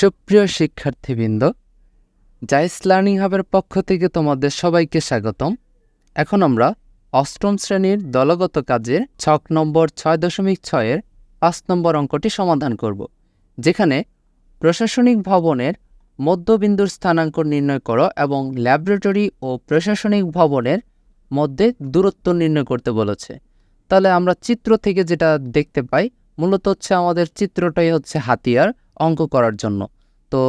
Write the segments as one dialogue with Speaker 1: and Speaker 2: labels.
Speaker 1: সুপ্রিয় শিক্ষার্থীবৃন্দ জাইস লার্নিং হাবের পক্ষ থেকে তোমাদের সবাইকে স্বাগতম এখন আমরা অষ্টম শ্রেণীর দলগত কাজের ছক নম্বর ছয় দশমিক ছয়ের পাঁচ নম্বর অঙ্কটি সমাধান করব যেখানে প্রশাসনিক ভবনের মধ্যবিন্দুর স্থানাঙ্ক নির্ণয় করো এবং ল্যাবরেটরি ও প্রশাসনিক ভবনের মধ্যে দূরত্ব নির্ণয় করতে বলেছে তাহলে আমরা চিত্র থেকে যেটা দেখতে পাই মূলত হচ্ছে আমাদের চিত্রটাই হচ্ছে হাতিয়ার অঙ্ক করার জন্য তো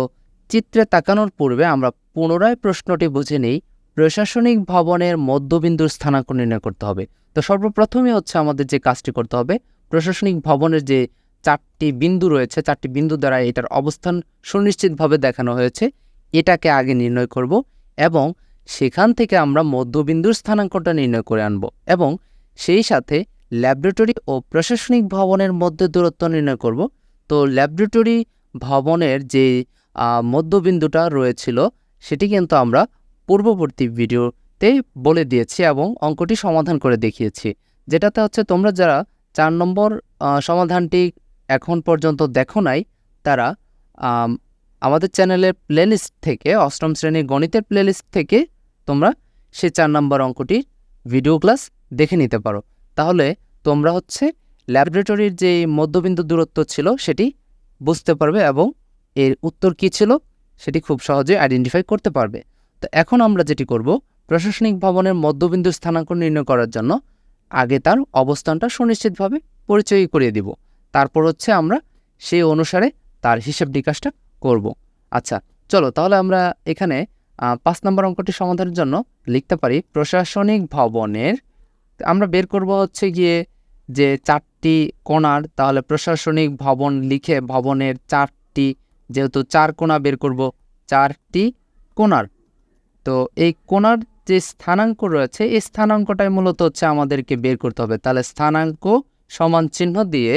Speaker 1: চিত্রে তাকানোর পূর্বে আমরা পুনরায় প্রশ্নটি বুঝে নিই প্রশাসনিক ভবনের মধ্যবিন্দুর স্থানাঙ্ক নির্ণয় করতে হবে তো সর্বপ্রথমে হচ্ছে আমাদের যে কাজটি করতে হবে প্রশাসনিক ভবনের যে চারটি বিন্দু রয়েছে চারটি বিন্দু দ্বারা এটার অবস্থান সুনিশ্চিতভাবে দেখানো হয়েছে এটাকে আগে নির্ণয় করব এবং সেখান থেকে আমরা মধ্যবিন্দুর স্থানাঙ্কটা নির্ণয় করে আনব এবং সেই সাথে ল্যাবরেটরি ও প্রশাসনিক ভবনের মধ্যে দূরত্ব নির্ণয় করব তো ল্যাবরেটরি ভবনের যে মধ্যবিন্দুটা রয়েছিল সেটি কিন্তু আমরা পূর্ববর্তী ভিডিওতে বলে দিয়েছি এবং অঙ্কটি সমাধান করে দেখিয়েছি যেটাতে হচ্ছে তোমরা যারা চার নম্বর সমাধানটি এখন পর্যন্ত দেখো নাই তারা আমাদের চ্যানেলের প্লেলিস্ট থেকে অষ্টম শ্রেণীর গণিতের প্লেলিস্ট থেকে তোমরা সে চার নম্বর অঙ্কটির ভিডিও ক্লাস দেখে নিতে পারো তাহলে তোমরা হচ্ছে ল্যাবরেটরির যে মধ্যবিন্দু দূরত্ব ছিল সেটি বুঝতে পারবে এবং এর উত্তর কী ছিল সেটি খুব সহজে আইডেন্টিফাই করতে পারবে তো এখন আমরা যেটি করব প্রশাসনিক ভবনের মধ্যবিন্দু স্থানাঙ্ক নির্ণয় করার জন্য আগে তার অবস্থানটা সুনিশ্চিতভাবে পরিচয় করিয়ে দিব তারপর হচ্ছে আমরা সেই অনুসারে তার হিসেব নিকাশটা করব আচ্ছা চলো তাহলে আমরা এখানে পাঁচ নম্বর অঙ্কটি সমাধানের জন্য লিখতে পারি প্রশাসনিক ভবনের আমরা বের করব হচ্ছে গিয়ে যে চারটি কোণার তাহলে প্রশাসনিক ভবন লিখে ভবনের চারটি যেহেতু চার কোণা বের করব চারটি কোণার তো এই কোণার যে স্থানাঙ্ক রয়েছে এই স্থানাঙ্কটাই মূলত হচ্ছে আমাদেরকে বের করতে হবে তাহলে স্থানাঙ্ক সমান চিহ্ন দিয়ে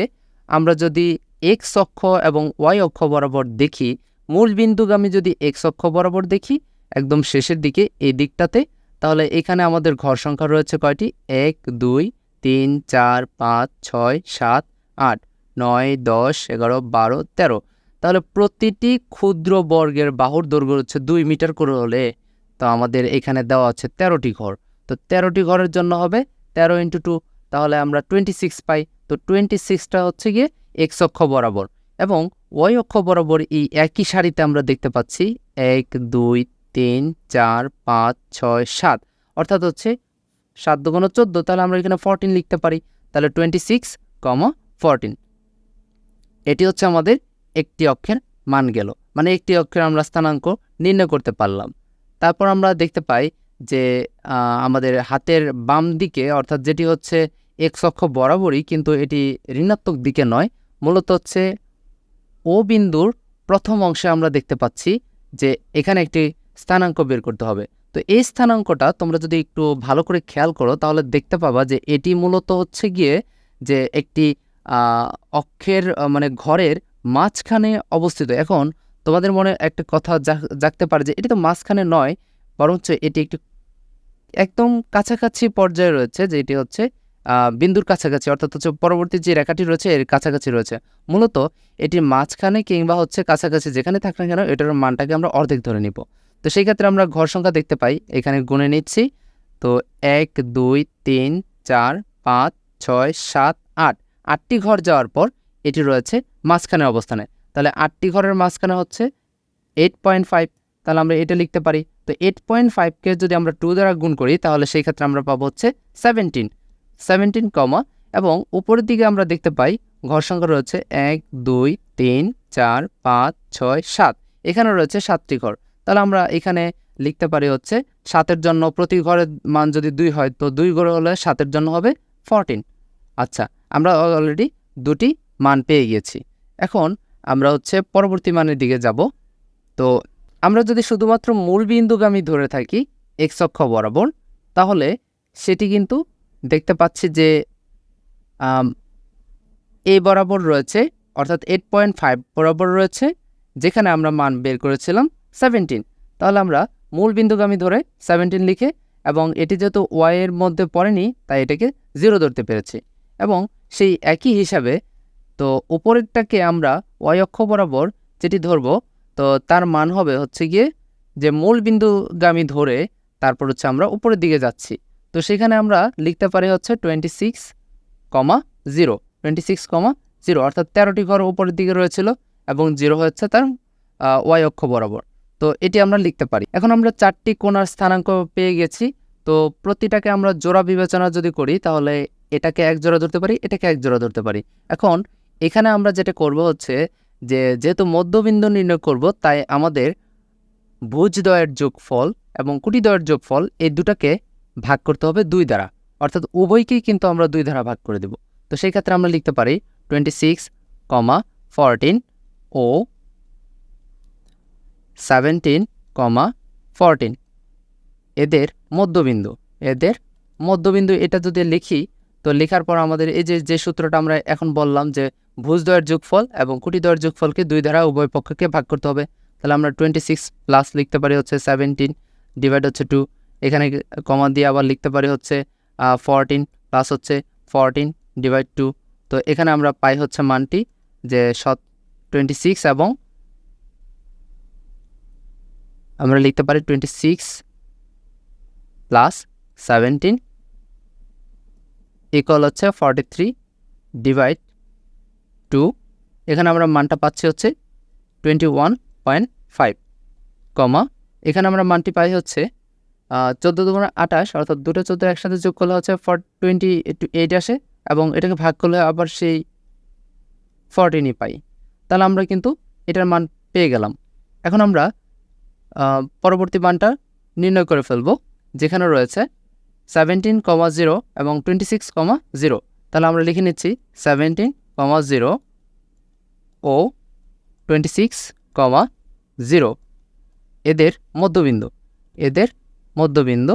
Speaker 1: আমরা যদি এক্স অক্ষ এবং ওয়াই অক্ষ বরাবর দেখি মূল বিন্দুগামী যদি এক্স অক্ষ বরাবর দেখি একদম শেষের দিকে এই দিকটাতে তাহলে এখানে আমাদের ঘর সংখ্যা রয়েছে কয়টি এক দুই তিন চার পাঁচ ছয় সাত আট নয় দশ এগারো বারো তেরো তাহলে প্রতিটি ক্ষুদ্র বর্গের বাহুর দৈর্ঘ্য হচ্ছে দুই মিটার করে হলে তো আমাদের এখানে দেওয়া হচ্ছে তেরোটি ঘর তো তেরোটি ঘরের জন্য হবে তেরো ইন্টু টু তাহলে আমরা টোয়েন্টি সিক্স পাই তো টোয়েন্টি সিক্সটা হচ্ছে গিয়ে এক্স অক্ষ বরাবর এবং ওয়াই অক্ষ বরাবর এই একই সারিতে আমরা দেখতে পাচ্ছি এক দুই তিন চার পাঁচ ছয় সাত অর্থাৎ হচ্ছে সাত দুগুণ চোদ্দো তাহলে আমরা এখানে ফোরটিন লিখতে পারি তাহলে টোয়েন্টি সিক্স কম ফোরটিন এটি হচ্ছে আমাদের একটি অক্ষের মান গেল মানে একটি অক্ষের আমরা স্থানাঙ্ক নির্ণয় করতে পারলাম তারপর আমরা দেখতে পাই যে আমাদের হাতের বাম দিকে অর্থাৎ যেটি হচ্ছে এক্স অক্ষ বরাবরই কিন্তু এটি ঋণাত্মক দিকে নয় মূলত হচ্ছে ও বিন্দুর প্রথম অংশে আমরা দেখতে পাচ্ছি যে এখানে একটি স্থানাঙ্ক বের করতে হবে তো এই স্থানাঙ্কটা তোমরা যদি একটু ভালো করে খেয়াল করো তাহলে দেখতে পাবা যে এটি মূলত হচ্ছে গিয়ে যে একটি অক্ষের মানে ঘরের মাঝখানে অবস্থিত এখন তোমাদের মনে একটা কথা জাগতে পারে যে এটি তো মাঝখানে নয় বরঞ্চ এটি একটি একদম কাছাকাছি পর্যায়ে রয়েছে যে এটি হচ্ছে বিন্দুর কাছাকাছি অর্থাৎ হচ্ছে পরবর্তী যে রেখাটি রয়েছে এর কাছাকাছি রয়েছে মূলত এটির মাঝখানে কিংবা হচ্ছে কাছাকাছি যেখানে থাক না কেন এটার মানটাকে আমরা অর্ধেক ধরে নিব তো সেই ক্ষেত্রে আমরা ঘর সংখ্যা দেখতে পাই এখানে গুণে নিচ্ছি তো এক দুই তিন চার পাঁচ ছয় সাত আট আটটি ঘর যাওয়ার পর এটি রয়েছে মাঝখানে অবস্থানে তাহলে আটটি ঘরের মাঝখানে হচ্ছে এইট পয়েন্ট ফাইভ তাহলে আমরা এটা লিখতে পারি তো এইট পয়েন্ট ফাইভকে যদি আমরা টু দ্বারা গুণ করি তাহলে সেই ক্ষেত্রে আমরা পাবো হচ্ছে সেভেন্টিন সেভেন্টিন কমা এবং উপরের দিকে আমরা দেখতে পাই ঘর সংখ্যা রয়েছে এক দুই তিন চার পাঁচ ছয় সাত এখানে রয়েছে সাতটি ঘর তাহলে আমরা এখানে লিখতে পারি হচ্ছে সাতের জন্য প্রতি ঘরের মান যদি দুই হয় তো দুই ঘরে হলে সাতের জন্য হবে ফরটিন আচ্ছা আমরা অলরেডি দুটি মান পেয়ে গিয়েছি এখন আমরা হচ্ছে পরবর্তী মানের দিকে যাব তো আমরা যদি শুধুমাত্র মূল বিন্দুগামী ধরে থাকি এক্স অক্ষ বরাবর তাহলে সেটি কিন্তু দেখতে পাচ্ছি যে এ বরাবর রয়েছে অর্থাৎ এইট পয়েন্ট ফাইভ বরাবর রয়েছে যেখানে আমরা মান বের করেছিলাম সেভেন্টিন তাহলে আমরা মূল বিন্দুগামী ধরে সেভেন্টিন লিখে এবং এটি যেহেতু ওয়াইয়ের মধ্যে পড়েনি তাই এটাকে জিরো ধরতে পেরেছি এবং সেই একই হিসাবে তো উপরেরটাকে আমরা ওয়াই অক্ষ বরাবর যেটি ধরব তো তার মান হবে হচ্ছে গিয়ে যে মূল বিন্দুগামী ধরে তারপর হচ্ছে আমরা উপরের দিকে যাচ্ছি তো সেখানে আমরা লিখতে পারি হচ্ছে twenty six comma zero twenty six comma zero অর্থাৎ তেরোটি ঘর উপরের দিকে রয়েছিল এবং জিরো হচ্ছে তার ওয়াই অক্ষ বরাবর তো এটি আমরা লিখতে পারি এখন আমরা চারটি কোণার স্থানাঙ্ক পেয়ে গেছি তো প্রতিটাকে আমরা জোড়া বিবেচনা যদি করি তাহলে এটাকে এক জোড়া ধরতে পারি এটাকে এক জোড়া ধরতে পারি এখন এখানে আমরা যেটা করব হচ্ছে যে যেহেতু মধ্যবিন্দু নির্ণয় করব তাই আমাদের ভুজ দয়ের যোগফল এবং কুটি দয়ের যোগফল এই দুটাকে ভাগ করতে হবে দুই দ্বারা অর্থাৎ উভয়কেই কিন্তু আমরা দুই দ্বারা ভাগ করে দেব তো সেই ক্ষেত্রে আমরা লিখতে পারি টোয়েন্টি সিক্স কমা ফরটিন ও সেভেন্টিন কমা ফরটিন এদের মধ্যবিন্দু এদের মধ্যবিন্দু এটা যদি লিখি তো লেখার পর আমাদের এই যে যে সূত্রটা আমরা এখন বললাম যে ভুজ দয়ের যোগফল এবং কুটি দয়ের যোগফলকে দুই দ্বারা উভয় পক্ষকে ভাগ করতে হবে তাহলে আমরা টোয়েন্টি সিক্স প্লাস লিখতে পারি হচ্ছে সেভেন্টিন ডিভাইড হচ্ছে টু এখানে কমা দিয়ে আবার লিখতে পারি হচ্ছে ফরটিন প্লাস হচ্ছে ফরটিন ডিভাইড টু তো এখানে আমরা পাই হচ্ছে মানটি যে সত টোয়েন্টি সিক্স এবং আমরা লিখতে পারি twenty six plus seventeen equal হচ্ছে ফর্টি থ্রি ডিভাইড টু এখানে আমরা মানটা পাচ্ছি হচ্ছে twenty one point five comma এখানে আমরা মানটি পাই হচ্ছে চোদ্দো দু আঠাশ অর্থাৎ দুটো চোদ্দো একসাথে যোগ করলে হচ্ছে ফর টোয়েন্টি এইট আসে এবং এটাকে ভাগ করলে আবার সেই ফর্টিনই পাই তাহলে আমরা কিন্তু এটার মান পেয়ে গেলাম এখন আমরা পরবর্তী মানটা নির্ণয় করে ফেলব যেখানে রয়েছে সেভেন্টিন কমা জিরো এবং টোয়েন্টি সিক্স কমা জিরো তাহলে আমরা লিখে নিচ্ছি সেভেন্টিন কমা জিরো ও টোয়েন্টি সিক্স কমা জিরো এদের মধ্যবিন্দু এদের মধ্যবিন্দু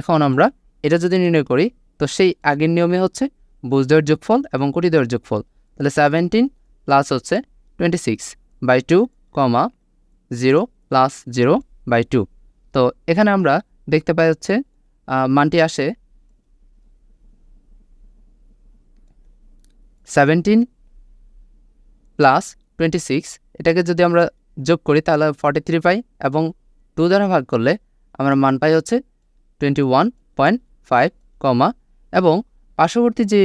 Speaker 1: এখন আমরা এটা যদি নির্ণয় করি তো সেই আগের নিয়মে হচ্ছে বুঝদের যোগফল এবং কোটিদের যোগফল তাহলে সেভেন্টিন প্লাস হচ্ছে twenty six by two comma zero plus zero by two তো এখানে আমরা দেখতে পাই হচ্ছে মানটি আসে সেভেন্টিন প্লাস টোয়েন্টি সিক্স এটাকে যদি আমরা যোগ করি তাহলে ফর্টি থ্রি পাই এবং টু দ্বারা ভাগ করলে আমরা মান পাই হচ্ছে twenty one point five comma এবং পার্শ্ববর্তী যে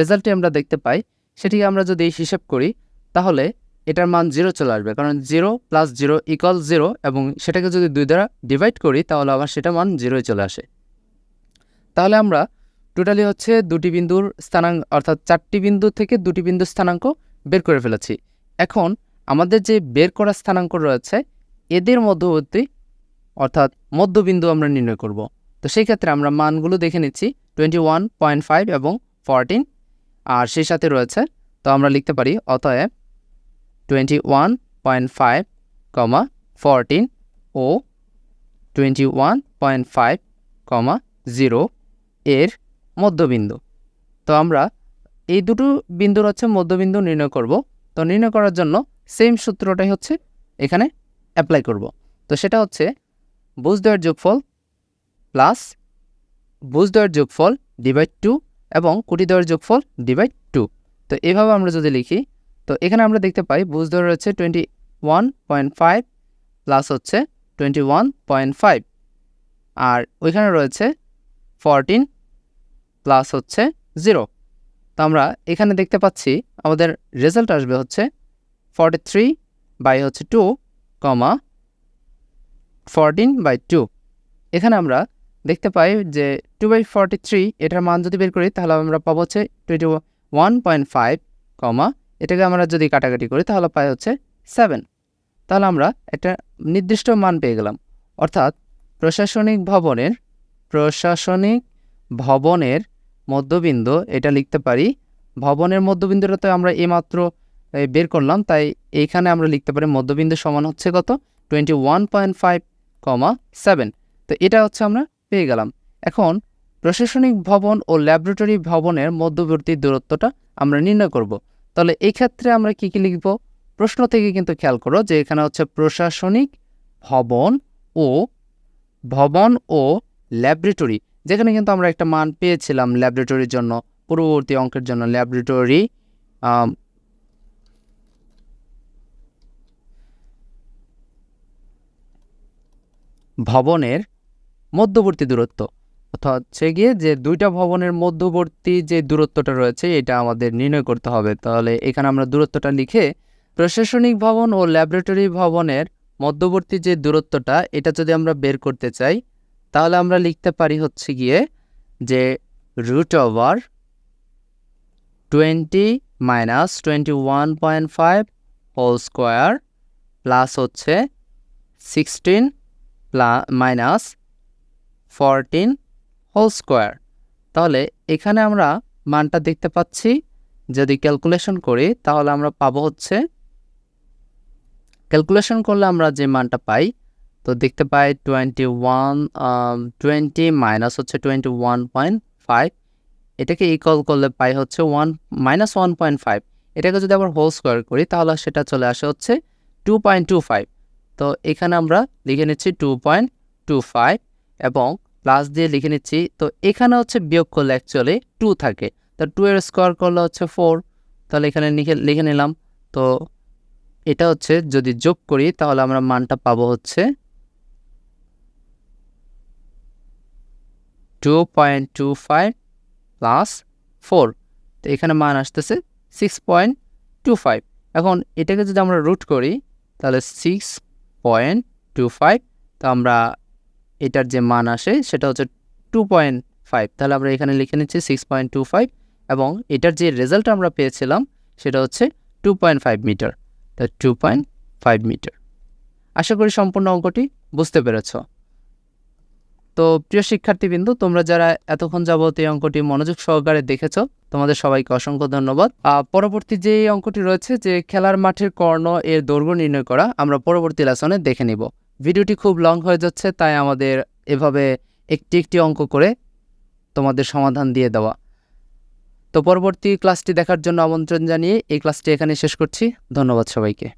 Speaker 1: রেজাল্টটি আমরা দেখতে পাই সেটিকে আমরা যদি হিসেব করি তাহলে এটার মান জিরো চলে আসবে কারণ zero plus zero equal zero এবং সেটাকে যদি দুই দ্বারা ডিভাইড করি তাহলে আবার সেটা মান জিরোয় চলে আসে তাহলে আমরা টোটালি হচ্ছে দুটি বিন্দুর স্থানাঙ্ক অর্থাৎ চারটি বিন্দু থেকে দুটি বিন্দু স্থানাঙ্ক বের করে ফেলেছি এখন আমাদের যে বের করা স্থানাঙ্ক রয়েছে এদের মধ্যবর্তী অর্থাৎ মধ্যবিন্দু আমরা নির্ণয় করব তো সেই ক্ষেত্রে আমরা মানগুলো দেখে নিচ্ছি টোয়েন্টি ওয়ান পয়েন্ট ফাইভ এবং ফরটিন আর সেই সাথে রয়েছে তো আমরা লিখতে পারি অতএব twenty one point five comma fourteen ও twenty one point five comma zero এর মধ্যবিন্দু তো আমরা এই দুটো বিন্দুর হচ্ছে মধ্যবিন্দু নির্ণয় করব তো নির্ণয় করার জন্য সেম সূত্রটাই হচ্ছে এখানে অ্যাপ্লাই করব তো সেটা হচ্ছে বুঝ দয়ের যোগফল প্লাস বুঝ দয়ের যোগফল ডিভাইড টু এবং কোটি দয়ের যোগফল ডিভাইড টু তো এভাবে আমরা যদি লিখি তো এখানে আমরা দেখতে পাই বুঝ ধরে রয়েছে twenty one point five plus হচ্ছে টোয়েন্টি ওয়ান পয়েন্ট ফাইভ আর ওইখানে রয়েছে ফরটিন প্লাস হচ্ছে জিরো তো আমরা এখানে দেখতে পাচ্ছি আমাদের রেজাল্ট আসবে হচ্ছে ফর্টি থ্রি বাই হচ্ছে two comma fourteen by two এখানে আমরা দেখতে পাই যে টু বাই ফর্টি থ্রি এটার মান যদি বের করি তাহলে আমরা পাবো হচ্ছে twenty one point five comma এটাকে আমরা যদি কাটাকাটি করি তাহলে পাই হচ্ছে সেভেন তাহলে আমরা একটা নির্দিষ্ট মান পেয়ে গেলাম অর্থাৎ প্রশাসনিক ভবনের প্রশাসনিক ভবনের মধ্যবিন্দু এটা লিখতে পারি ভবনের মধ্যবিন্দুটা তো আমরা এইমাত্র বের করলাম তাই এইখানে আমরা লিখতে পারি মধ্যবিন্দু সমান হচ্ছে কত twenty one point five comma seven তো এটা হচ্ছে আমরা পেয়ে গেলাম এখন প্রশাসনিক ভবন ও ল্যাবরেটরি ভবনের মধ্যবর্তী দূরত্বটা আমরা নির্ণয় করব তাহলে এক্ষেত্রে আমরা কি কি লিখব প্রশ্ন থেকে কিন্তু খেয়াল করো যে এখানে হচ্ছে প্রশাসনিক ভবন ও ভবন ও ল্যাবরেটরি যেখানে কিন্তু আমরা একটা মান পেয়েছিলাম ল্যাবরেটরির জন্য পূর্ববর্তী অঙ্কের জন্য ল্যাবরেটরি ভবনের মধ্যবর্তী দূরত্ব অর্থাৎ হচ্ছে গিয়ে যে দুইটা ভবনের মধ্যবর্তী যে দূরত্বটা রয়েছে এটা আমাদের নির্ণয় করতে হবে তাহলে এখানে আমরা দূরত্বটা লিখে প্রশাসনিক ভবন ও ল্যাবরেটরি ভবনের মধ্যবর্তী যে দূরত্বটা এটা যদি আমরা বের করতে চাই তাহলে আমরা লিখতে পারি হচ্ছে গিয়ে যে root over twenty minus twenty one point five whole square plus হচ্ছে sixteen plus minus fourteen whole square তাহলে এখানে আমরা মানটা দেখতে পাচ্ছি যদি ক্যালকুলেশন করি তাহলে আমরা পাবো হচ্ছে ক্যালকুলেশন করলে আমরা যে মানটা পাই তো দেখতে পাই টোয়েন্টি ওয়ান টোয়েন্টি মাইনাস হচ্ছে টোয়েন্টি ওয়ান পয়েন্ট ফাইভ এটাকে ইকল করলে পাই হচ্ছে one minus one point five এটাকে যদি আমরা হোল স্কোয়ার করি তাহলে সেটা চলে আসে হচ্ছে টু পয়েন্ট টু ফাইভ তো এখানে আমরা লিখে নিচ্ছি টু পয়েন্ট টু ফাইভ এবং প্লাস দিয়ে লিখে নিচ্ছি তো এখানে হচ্ছে বিয়োগ করলে অ্যাকচুয়ালি টু থাকে তো টু এর স্কোয়ার করলে হচ্ছে ফোর তাহলে এখানে লিখে লিখে নিলাম তো এটা হচ্ছে যদি যোগ করি তাহলে আমরা মানটা পাবো হচ্ছে two point two five plus four তো এখানে মান আসতেছে সিক্স পয়েন্ট টু ফাইভ এখন এটাকে যদি আমরা রুট করি তাহলে সিক্স পয়েন্ট টু ফাইভ তো আমরা এটার যে মান আসে সেটা হচ্ছে টু পয়েন্ট ফাইভ তাহলে আমরা এখানে লিখে নিচ্ছি সিক্স পয়েন্ট টু ফাইভ এবং এটার যে রেজাল্ট আমরা পেয়েছিলাম সেটা হচ্ছে টু পয়েন্ট ফাইভ মিটার তা টু পয়েন্ট ফাইভ মিটার আশা করি সম্পূর্ণ অঙ্কটি বুঝতে পেরেছ তো প্রিয় শিক্ষার্থীবৃন্দু তোমরা যারা এতক্ষণ যাবৎ এই অঙ্কটি মনোযোগ সহকারে দেখেছ তোমাদের সবাইকে অসংখ্য ধন্যবাদ পরবর্তী যে অঙ্কটি রয়েছে যে খেলার মাঠের কর্ণ এর দৈর্ঘ্য নির্ণয় করা আমরা পরবর্তী লেসনে দেখে নিব ভিডিওটি খুব লং হয়ে যাচ্ছে তাই আমাদের এভাবে একটি একটি অঙ্ক করে তোমাদের সমাধান দিয়ে দেওয়া তো পরবর্তী ক্লাসটি দেখার জন্য আমন্ত্রণ জানিয়ে এই ক্লাসটি এখানে শেষ করছি ধন্যবাদ সবাইকে